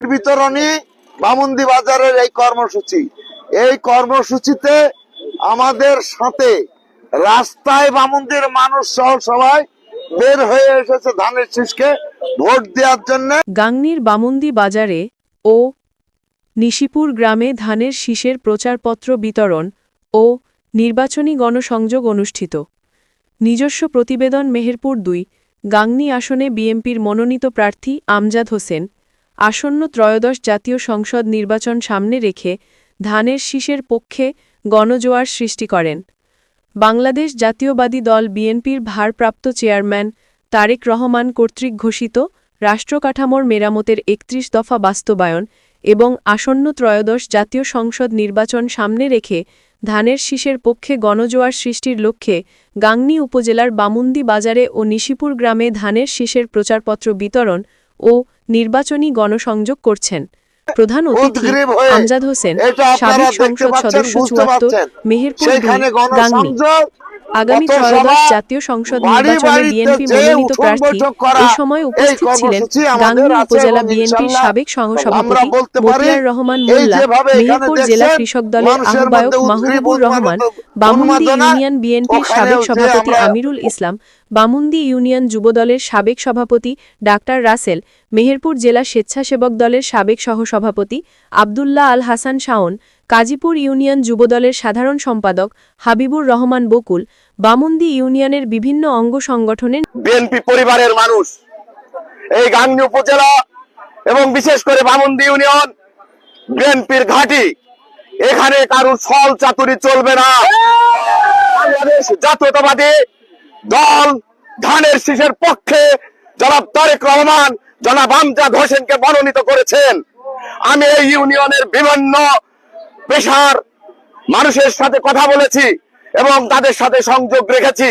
বিতরণী বামুন্দি বাজারের এই কর্মসূচি। এই কর্মসূচিতে আমাদের সাথে রাস্তায় বামুন্দির মানুষ সহ সবাই বের হয়ে এসেছে ধানের শীষকে ভোট দেওয়ার জন্য। গাংনীর বামুন্দি বাজারে ও নিশিপুর গ্রামে ধানের শীষের প্রচারপত্র বিতরণ ও নির্বাচনী গণসংযোগ অনুষ্ঠিত। নিজস্ব প্রতিবেদন মেহেরপুর দুই, গাংনী আসনে বিএমপির মনোনীত প্রার্থী আমজাদ হোসেন আসন্ন ত্রয়োদশ জাতীয় সংসদ নির্বাচন সামনে রেখে ধানের শীষের পক্ষে গণজোয়ার সৃষ্টি করেন। বাংলাদেশ জাতীয়বাদী দল বিএনপির ভারপ্রাপ্ত চেয়ারম্যান তারেক রহমান কর্তৃক ঘোষিত রাষ্ট্রকাঠামোর মেরামতের একত্রিশ দফা বাস্তবায়ন এবং আসন্ন ত্রয়োদশ জাতীয় সংসদ নির্বাচন সামনে রেখে ধানের শীষের পক্ষে গণজোয়ার সৃষ্টির লক্ষ্যে গাংনী উপজেলার বামুন্দি বাজারে ও নিশিপুর গ্রামে ধানের শীষের প্রচারপত্র বিতরণ ও নির্বাচনী গণসংযোগ করছেন। প্রধান অতিথি আমজাদ হোসেন সাবেক সংসদ সদস্য চুয়াত্তর মেহেরপুর গণসংযোগ আগামী ত্রয়োদশ জাতীয় সংসদ নির্বাচনে বিএনপি মনোনীত প্রার্থী সময় উপস্থিত ছিলেন উপজেলা বিএনপির সাবেক সহসভাপতি মতিয়ার রহমান মোল্লা মেহেরপুর জেলা কৃষক দলের আহ্বায়ক মাহবুবুর রহমান বামুন্দি ইউনিয়ন বিএনপির সাবেক সভাপতি আমিরুল ইসলাম বামুন্দি ইউনিয়ন যুবদলের সাবেক সভাপতি ডাক্তার রাসেল মেহেরপুর জেলা স্বেচ্ছাসেবক দলের সাবেক সহসভাপতি আবদুল্লাহ আল হাসান শাওন কাজীপুর ইউনিয়ন যুবদলের সাধারণ সম্পাদক হাবিবুর রহমান বকুল বামুন্দি ইউনিয়নের বিভিন্ন অঙ্গ সংগঠনের বিএনপি পরিবারের মানুষ, এই গাংনী উপজেলা এবং বিশেষ করে বামন্দি ইউনিয়ন বিএনপির ঘাঁটি, এখানে কারুর ছল চাতুরি চলবে না। বাংলাদেশ জাতীয়তাবাদী দল ধানের শীষের পক্ষে জনাব তারেক রহমান, জনাব আমজাদ হোসেনকে মনোনীত করেছেন। আমি এই ইউনিয়নের বিভিন্ন পেশার মানুষের সাথে কথা বলেছি এবং তাদের সাথে সংযোগ রেখেছি।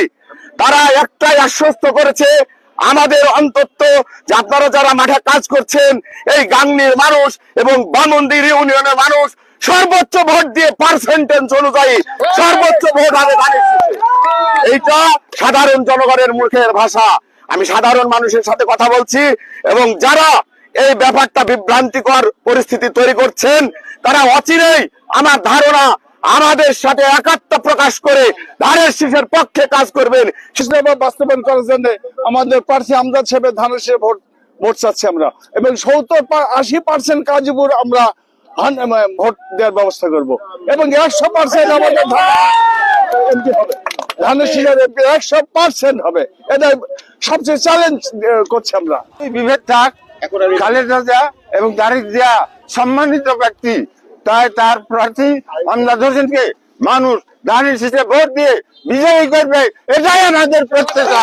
তারা একটাই আশ্বস্ত করেছে, আমাদের অন্তত যে আপনারা যারা মাঠে কাজ করছেন, এই গাংনির মানুষ এবং বামন্দির ইউনিয়নের মানুষ, সর্বোচ্চ ভোট দিয়ে পার্সেন্টেজ অনুযায়ী সর্বোচ্চ ভোট হবে এইটা সাধারণ জনগণের মুখের ভাষা। আমি সাধারণ মানুষের সাথে কথা বলছি এবং যারা এই ব্যাপারটা বিভ্রান্তিকর পরিস্থিতি তৈরি করছেন। তারা অচিরেই আমার ধারণা আমাদের সাথে একাত্ম প্রকাশ করে ধানের শীষের পক্ষে কাজ করবেন। বাস্তবায়ন করার জন্য আমাদের প্রার্থী আমজাদ সাহেবের ধানের ভোট ভোট চাচ্ছি আমরা। এবং সত্তর আশি পার্সেন্ট কাজীপুর আমরা ভোট দেওয়ার ব্যবস্থা করব। এবং একশো পার্সেন্ট আমাদের একশো পার্সেন্ট হবে। এটা সবচেয়ে চ্যালেঞ্জ করছি আমরা। বিভেদ থাক খালেদা এবং তারিক জিয়া সম্মানিত ব্যক্তি। তাই তার প্রার্থী আমজাদ হোসেনকে মানুষ ধানের শীষে ভোট দিয়ে বিজয়ী করবে, এটাই আমাদের প্রত্যাশা।